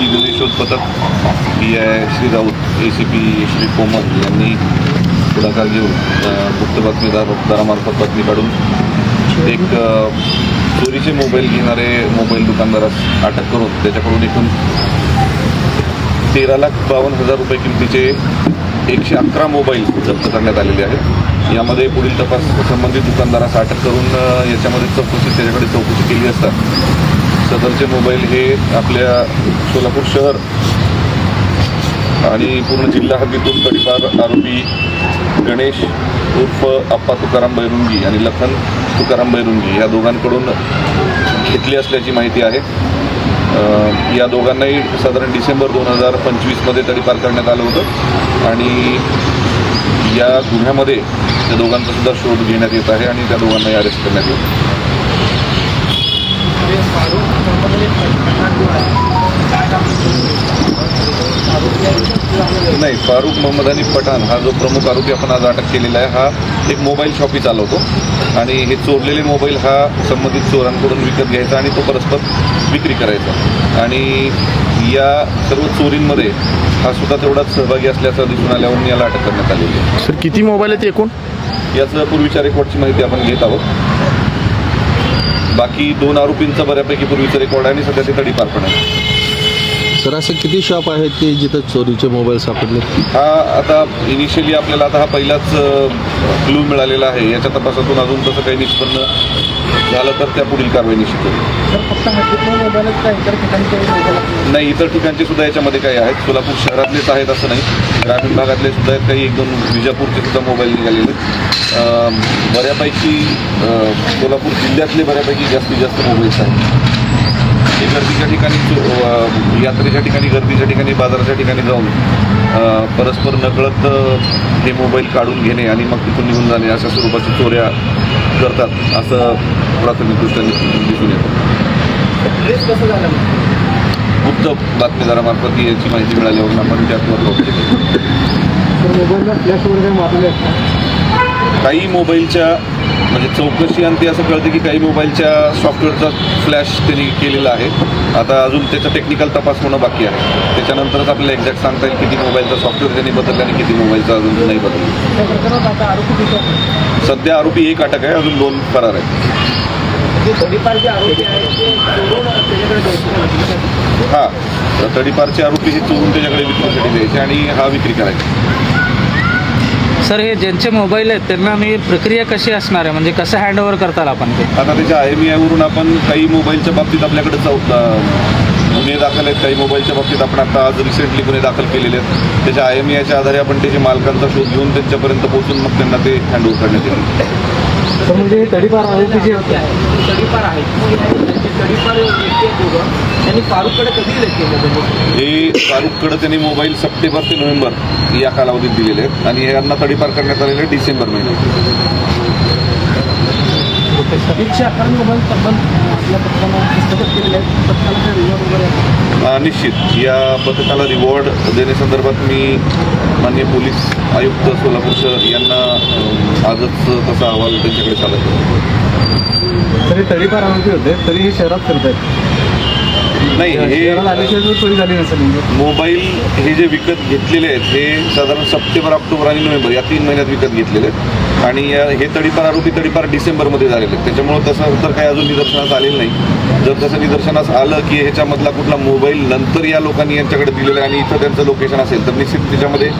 येथील गुन्हे शोध पथक P I Shri Raut A C P Shri Komal यांनी पुढाकार घेऊन गुप्त बातमीदारामार्फत बातमी काढून एक चोरीचे मोबाईल घेणारे मोबाईल दुकानदारास अटक करून त्याच्याकडून एकूण तेरा लाख बावन्न हजार रुपये किमतीचे एकशे अकरा मोबाईल जप्त करण्यात आलेले आहेत. यामध्ये पुढील तपास संबंधित दुकानदारास अटक करून याच्यामध्ये चौकशी त्याच्याकडे चौकशी केली असता सदरचे मोबाईल हे आपल्या सोलापूर शहर आणि पूर्ण जिल्हा हद्दीतून तडीपार आरोपी गणेश उर्फ अप्पा तुकाराम बैरुंगी आणि लखन तुकाराम बैरुंगी या दोघांकडून घेतली असल्याची माहिती आहे. या दोघांनाही साधारण डिसेंबर दोन हजार पंचवीसमध्ये तडीपार करण्यात आलं होतं. आणि या गुन्ह्यामध्ये त्या दोघांचा सुद्धा शोध घेण्यात येत आहे आणि त्या दोघांनाही अरेस्ट करण्यात येत नाही फारुख मोहम्मद आणि पठाण हा जो प्रमुख आरोपी आपण आज अटक केलेला आहे हा एक मोबाईल शॉपी चालवतो. आणि हे चोरलेले मोबाईल हा संबंधित चोरांकडून विकत घ्यायचा आणि तो परस्पर विक्री करायचा. आणि या सर्व चोरींमध्ये हा सुद्धा तेवढाच सहभागी असल्याचं दिसून आल्यावरून याला अटक करण्यात आलेली आहे. सर किती मोबाईल आहेत एकूण? याचं पूर्वीच्या रेकॉर्डची माहिती आपण घेत आहोत. बाकी दोन आरोपींचा बऱ्यापैकी पूर्वीचं रेकॉर्ड आहे आणि सध्या ते तडीपार पण आहे. सर असे किती शॉप आहेत की जिथं चोरीचे मोबाईल सापडले हा आता इनिशियली आपल्याला आता हा पहिलाच क्लू मिळालेला आहे. याच्या तपासातून अजून तसं काही निष्पन्न झालं तर त्या पुढील कारवाई निश्चित होईल नाही इतर ठिकाणचे सुद्धा याच्यामध्ये काही आहेत. सोलापूर शहरातलेच आहेत असं नाही. ग्रामीण भागातले सुद्धा आहेत. काही एक दोन विजापूरचे सुद्धा मोबाईल निघालेले आहेत. बऱ्यापैकी सोलापूर जिल्ह्यातले बऱ्यापैकी जास्तीत जास्त मोबाईल्स आहेत. गर्दीच्या ठिकाणी यात्रेच्या ठिकाणी गर्दीच्या ठिकाणी बाजाराच्या ठिकाणी जाऊन परस्पर नकळत हे मोबाईल काढून घेणे आणि मग तिथून निघून जाणे अशा स्वरूपाची चोऱ्या करतात असं प्राथमिकदृष्ट्या दिसून दिसून येतं? गुप्त बातमीदारामार्फत याची माहिती मिळाल्यावरून आपण तर मोबाईलला काही मोबाईलच्या म्हणजे चौकशी अंती असं कळतं की काही मोबाईलच्या सॉफ्टवेअरचा फ्लॅश त्यांनी केलेला आहे. आता अजून त्याचा टेक्निकल तपास होणं बाकी आहे. त्याच्यानंतरच आपल्याला एक्झॅक्ट सांगता येईल किती मोबाईलचा सॉफ्टवेअर त्यांनी बदलला आणि किती मोबाईलचा अजून नाही बदलला? सध्या आरोपी एक अटक आहे अजून दोन फरार आहेत. ते द्यायचे हां तडीपारचे आरोपी हे चोरून त्याच्याकडे विक्रीसाठी द्यायचे आणि हा विक्री करायचा. सर हे ज्यांचे मोबाईल आहेत त्यांना मी प्रक्रिया कशी असणार आहे? म्हणजे कसं हँडओव्हर करताल आपण ते? आता त्याच्या आय एम आयवरून आपण काही मोबाईलच्या बाबतीत आपल्याकडे चौ गुन्हे दाखल आहेत काही मोबाईलच्या बाबतीत आपण आता आज रिसेंटली गुन्हे दाखल केलेले आहेत. त्याच्या आय एम आधारे आपण त्याच्या मालकांचा शोध घेऊन त्यांच्यापर्यंत पोहोचून मग त्यांना ते हँडओव्हर करण्यात येईल. तर म्हणजे तडीपार आरोपी जे होते? तडीपार आहेत ते तडीपार दोघं त्यांनी फारूककडे कधी हे फारुखकडे त्यांनी मोबाईल सप्टेंबर ते नोव्हेंबर या कालावधीत दिलेले आहेत. आणि हे यांना तडीपार करण्यात आलेले आहे डिसेंबर महिन्यात. अकरा मोबाईल तब्बल आपल्या पथकानं हस्तगत केलेले आहेत. पथकाला रिवॉर्ड वगैरे निश्चित. या पथकाला रिवॉर्ड देण्यासंदर्भात मी माननीय पोलीस आयुक्त सोलापूर शहर यांना आजच तसा अहवाल त्यांच्याकडे सादर केला तरी तडीपार आरोपी होते तरी हे शहरात फिरत आहेत नाही हे शहरात आल्याशिवाय चोरी झाली नसेल म्हणजे. मोबाईल हे जे विकत घेतलेले आहेत हे साधारण सप्टेंबर ऑक्टोबर आणि नोव्हेंबर या तीन महिन्यात विकत घेतलेले आहेत. आणि हे तडीपार आरोपी तडीपार डिसेंबरमध्ये झालेले आहेत. त्याच्यामुळं तसं तर काही अजून निदर्शनास आलेलं नाही. जर तसं निदर्शनास आलं की ह्याच्यामधला कुठला मोबाईल नंतर या लोकांनी यांच्याकडे दिलेला आहे आणि इथं त्यांचं लोकेशन असेल तर निश्चित त्याच्यामध्ये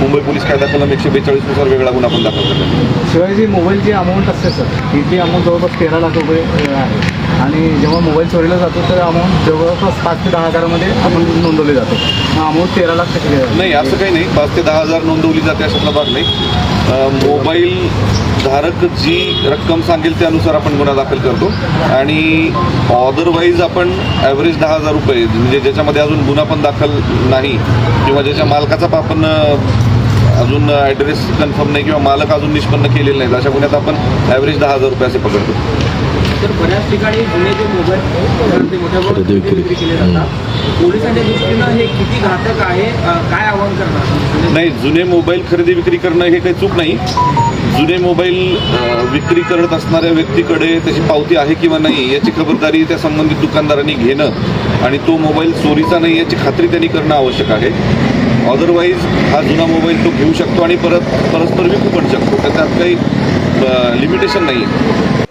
मुंबई पोलीस कायदा कलम एकशे बेचाळीसनुसार वेगळा गुन्हा आपण दाखल करतो शिवाय जी मोबाईलची अमाऊंट असते सर ही ती अमाऊंट जवळपास तेरा लाख रुपये आहे. आणि जेव्हा मोबाईल चोरीला जातो तर अमाऊंट जवळपास पाच ते दहा हजारामध्ये आपण नोंदवली जातो. अमाऊंट तेरा लाख टक्के नाही असं काही नाही. पाच ते दहा हजार नोंदवली जाते अशातला भाग नाही. मोबाईल धारक जी रक्कम सांगेल त्यानुसार आपण गुन्हा दाखल करतो. आणि अदरवाईज आपण ॲव्हरेज दहा हजार रुपये म्हणजे ज्याच्यामध्ये अजून गुन्हा पण दाखल नाही किंवा ज्याच्या मालकाचा पण आपण अजून ॲड्रेस कन्फर्म नाही किंवा मालक अजून निष्पन्न केलेले नाहीत अशा गुन्ह्यात आपण ॲव्हरेज दहा हजार रुपये असे पकडतो. तर बऱ्याच ठिकाणी जुने जे मोबाईल ते मोठ्या प्रमाणात केले जातात. पोलिसांच्या दृष्टीनं हे किती घातक आहे काय आव्हान करणार? नाही जुने मोबाईल खरेदी विक्री करणं हे काही चूक नाही. जुने मोबाईल विक्री करत असणाऱ्या व्यक्तीकडे त्याची पावती आहे किंवा नाही याची खबरदारी त्या संबंधित दुकानदारांनी घेणं आणि तो मोबाईल चोरीचा नाही याची खात्री त्यांनी करणं आवश्यक आहे. अदरवाईज हा जुना मोबाईल तो घेऊ शकतो आणि परत परस्पर विकू पण शकतो. तर त्यात काही लिमिटेशन नाही आहे